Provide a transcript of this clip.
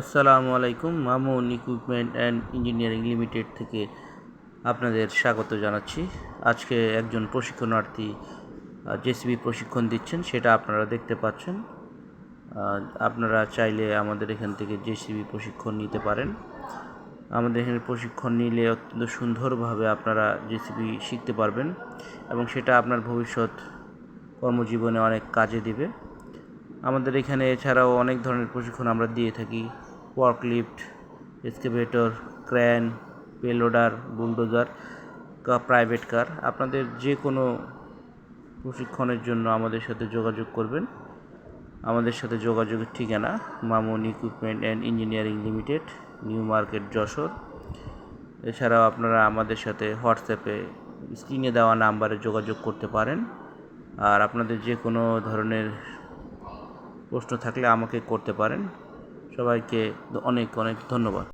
আসসালামু আলাইকুম Mamun equipment and engineering limited থেকে আপনাদের স্বাগত জানাচ্ছি। আজকে একজন প্রশিক্ষণার্থী জেসিবি প্রশিক্ষণ দিচ্ছেন, সেটা আপনারা দেখতে পাচ্ছেন। আপনারা চাইলে আমাদের এখান থেকে জেসিবি প্রশিক্ষণ নিতে পারেন। আমাদের এখানে প্রশিক্ষণ নিলে অত্যন্ত সুন্দরভাবে আপনারা জেসিবি শিখতে পারবেন এবং সেটা আপনার ভবিষ্যৎ কর্মজীবনে অনেক কাজে দিবে। আমাদের এখানে এছাড়াও অনেক ধরনের প্রশিক্ষণ আমরা দিয়ে থাকি। Forklift excavator, crane, payloader, bulldozer private car. আপনাদের যে কোনো প্রশিক্ষণের জন্য আমাদের সাথে যোগাযোগ করবেন। আমাদের সাথে যোগাযোগের ঠিকানা Mamun equipment and engineering limited new market Jessore. এছাড়াও আপনারা আমাদের সাথে হোয়াটসঅ্যাপে স্ক্রিনে দেওয়া নাম্বারে যোগাযোগ করতে পারেন। আর আপনাদের যে কোনো ধরনের প্রশ্ন থাকলে আমাকে করতে পারেন। সবাইকে অনেক অনেক ধন্যবাদ।